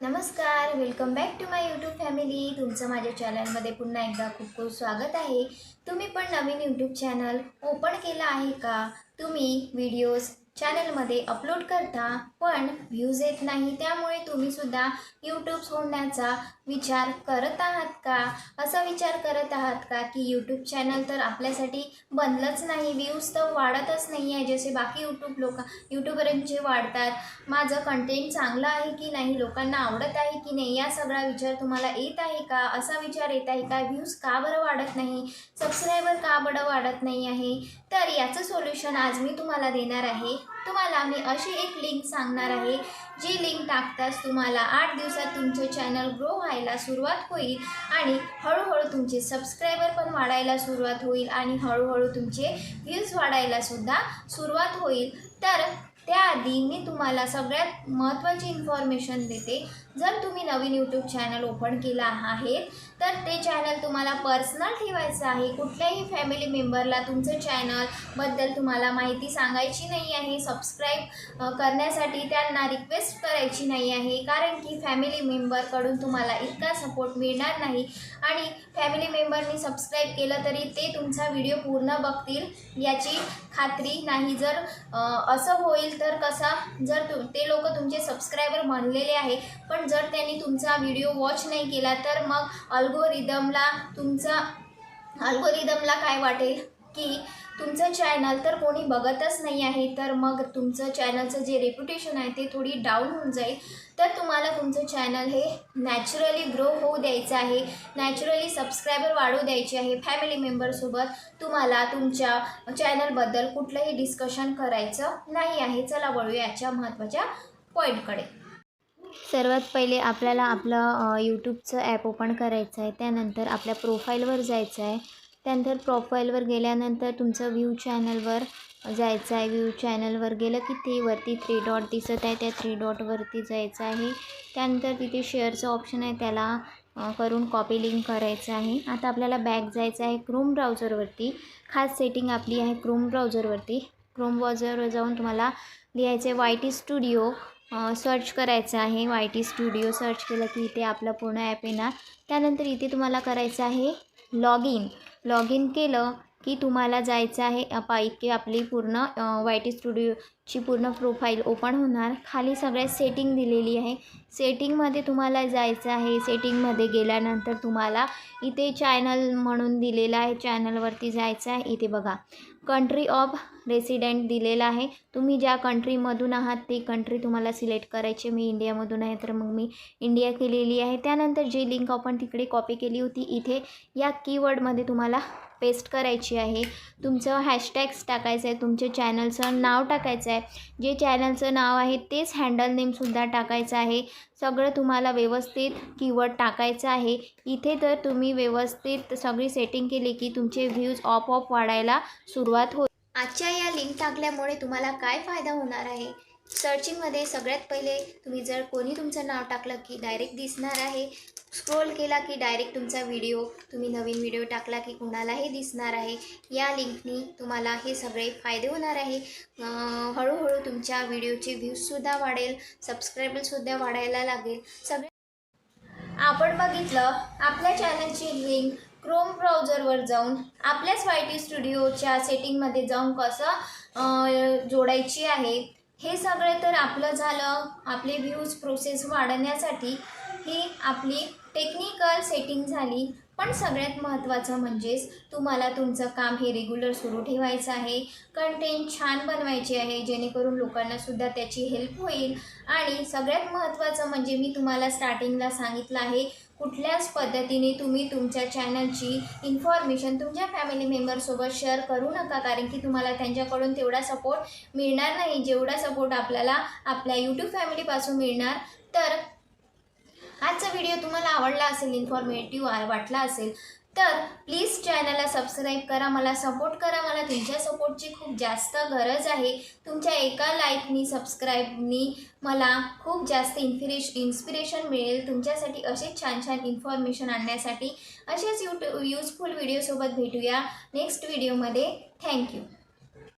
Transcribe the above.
नमस्कार welcome back to my YouTube family तुमचं माझ्या चॅनलमध्ये पुन्हा एकदा खूप खूप स्वागत आहे. तुम्ही पण नवीन यूट्यूब चॅनल ओपन केलं आहे का? तुम्ही व्हिडिओज चॅनलमध्ये अपलोड करता पण व्ह्यूज येत नाही त्यामुळे तुम्हीसुद्धा यूट्यूब सोडण्याचा विचार करत आहात का? असा विचार करत आहात का की यूट्यूब चॅनल तर आपल्यासाठी बनलंच नाही व्ह्यूज तर वाढतच नाही आहे जसे बाकी यूट्यूब लोक यूट्यूबरांचे वाढतात माझं कंटेंट चांगलं आहे की नाही लोकांना आवडत आहे की नाही या सगळा विचार तुम्हाला येत आहे का? असा विचार येत आहे का? व्ह्यूज का बरं वाढत नाही? सबस्क्रायबर का बरं वाढत नाही आहे? तर याचं सोल्युशन आज मी तुम्हाला देणार आहे. तुम्हाला मी अशी एक लिंक सांगणार आहे जी लिंक टाकताच तुम्हाला आठ दिवसात तुमचं चॅनल ग्रो व्हायला सुरुवात होईल आणि हळूहळू तुमचे सबस्क्रायबर पण वाढायला सुरुवात होईल आणि हळूहळू तुमचे व्ह्यूज वाढायलासुद्धा सुरुवात होईल. तर त्याआधी मी तुम्हाला सगळ्यात महत्त्वाची इन्फॉर्मेशन देते. जर तुम्ही नवीन यूट्यूब चॅनल ओपन केला आहे तर ते चॅनल तुम्हाला पर्सनल ठेवायचं आहे. कुठल्याही फॅमिली मेंबरला तुमचं चॅनलबद्दल तुम्हाला माहिती सांगायची नाही आहे सबस्क्राईब करण्यासाठी त्यांना रिक्वेस्ट करायची नाही आहे. कारण की फॅमिली मेंबरकडून तुम्हाला इतका सपोर्ट मिळणार नाही. आणि फॅमिली मेंबरनी सबस्क्राईब केलं तरी ते तुमचा व्हिडिओ पूर्ण बघतील याची खात्री नाही. जर असं होईल तर कसा जर तु ते लोक तुमचे सबस्क्रायबर बनलेले आहे पण जर त्यांनी तुमचा व्हिडिओ वॉच नाही केला तर मग अल्गोरिदमला तुमचा अल्गोरिदमला काय वाटेल? की तुमचं चॅनल तर कोणी बघतच नाही आहे तर मग तुमचं चॅनलचं जे रेप्युटेशन आहे ते थोडी डाऊन होऊन जाईल. तर तुम्हाला तुमचं चॅनल हे नॅचरली ग्रो होऊ द्यायचं आहे. नॅचरली सबस्क्रायबर वाढू द्यायचे आहे. फॅमिली मेंबरसोबत तुम्हाला तुमच्या चॅनलबद्दल कुठलंही डिस्कशन करायचं नाही आहे. चला वळूया याच्या महत्त्वाच्या पॉईंटकडे सर्वात पहिले आपल्याला आपलं यूट्यूबचं ॲप ओपन करायचं आहे. त्यानंतर आपल्या प्रोफाईलवर जायचं आहे. त्यानंतर प्रोफाईलवर गेल्यानंतर तुमचं व्ह्यू चॅनलवर जायचं आहे. व्ह्यू चॅनलवर गेलं की ते वरती थ्री डॉट दिसत आहे. त्या थ्री डॉटवरती जायचं आहे. त्यानंतर तिथे शेअरचं ऑप्शन आहे. त्याला करून कॉपी लिंक करायचं आहे. आता आपल्याला बॅक जायचं आहे क्रोम ब्राउझरवरती खास सेटिंग आपली आहे क्रोम ब्राउझरवरती क्रोम ब्राउझरवर जाऊन तुम्हाला लिहायचं आहे वाय टी स्टुडिओ सर्च करायचं आहे. वाय टी स्टुडिओ सर्च केलं की इथे आपलं पूर्ण ॲप येणार. त्यानंतर इथे तुम्हाला करायचं आहे लॉग इन लॉग इन केलं की तुम्हाला जायचं आहे अपा इतकी आपली पूर्ण वाय टी स्टुडिओची पूर्ण प्रोफाईल ओपन होणार. खाली सगळ्यात सेटिंग दिलेली आहे. सेटिंगमध्ये तुम्हाला जायचं आहे. सेटिंगमध्ये गेल्यानंतर तुम्हाला इथे चॅनल म्हणून दिलेलं आहे. चॅनलवरती जायचं आहे. इथे बघा. कंट्री ऑफ रेसिडेंट दिलेला आहे. तुम्ही ज्या कंट्रीमधून आहात ते कंट्री तुम्हाला सिलेक्ट करायची. मी इंडियामधून आहे तर मग मी इंडिया केलेली आहे. त्यानंतर जी लिंक आपण तिकडे कॉपी केली होती इथे या कीवर्डमध्ये तुम्हाला पेस्ट करायची आहे. तुमचं हॅशटॅग्स टाकायचं आहे तुमच्या चॅनलचं नाव टाकायचं आहे जे चॅनलचं नाव आहे तेच हँडल नेमसुद्धा टाकायचं आहे. सगळं तुम्हाला व्यवस्थित कीवर्ड टाकायचं आहे. इथे तर तुम्ही व्यवस्थित सगळी सेटिंग केली की तुमचे व्ह्यूज ऑफ ऑफ वाढायला सुरुवात हो आजच्या या लिंक टाकल्यामुळे तुम्हाला काय फायदा होणार आहे? सर्चिंगमध्ये सगळ्यात पहिले तुम्ही जर कोणी तुमचं नाव टाकलं की डायरेक्ट दिसणार आहे स्क्रोल केला की डायरेक्ट तुमचा व्हिडिओ तुम्ही नवीन व्हिडिओ टाकला की कुणालाही दिसणार आहे या लिंकनी तुम्हाला हे सगळे फायदे होणार आहे. हळूहळू तुमच्या व्हिडिओचे व्ह्यूजसुद्धा वाढेल सबस्क्रायबरसुद्धा वाढायला लागेल. सगळे आपण बघितलं आपल्या चॅनलची लिंक क्रोम ब्राउझरवर जाऊन आपल्याच वाय टी स्टुडिओच्या सेटिंगमध्ये जाऊन कसं जोडायची आहे हे सगळे तर आपलं झालं. आपले व्ह्यूज प्रोसेस वाढवण्यासाठी ही आपली टेक्निकल सेटिंग झाली. पण सगळ्यात महत्त्वाचं म्हणजेच तुम्हाला तुमचं काम हे रेग्युलर सुरू ठेवायचं आहे. कंटेंट छान बनवायचे आहे. जेणेकरून लोकांनासुद्धा त्याची हेल्प होईल. आणि सगळ्यात महत्त्वाचं म्हणजे मी तुम्हाला स्टार्टिंगला सांगितलं आहे कुठल्याच पद्धतीने तुम्ही तुमच्या चॅनलची इन्फॉर्मेशन तुमच्या फॅमिली मेंबरसोबत शेअर करू नका. कारण की तुम्हाला त्यांच्याकडून तेवढा सपोर्ट मिळणार नाही. जेवढा सपोर्ट आपल्याला आपल्या यूट्यूब फॅमिलीपासून मिळणार तर आजचा व्हिडिओ तुम्हाला आवडला असेल इन्फॉर्मेटिव्ह वाटला असेल तर प्लीज चॅनलला सबस्क्राईब करा. मला सपोर्ट करा. मला तुमच्या सपोर्टची खूप जास्त गरज आहे. तुमच्या एका लाईकनी सबस्क्राईबनी मला खूप जास्त इन्फिरेश इन्स्पिरेशन मिळेल. तुमच्यासाठी असेच छान छान इन्फॉर्मेशन आणण्यासाठी असेच यूट्यूब यूजफुल व्हिडिओसोबत भेटूया. नेक्स्ट व्हिडिओमध्ये थँक्यू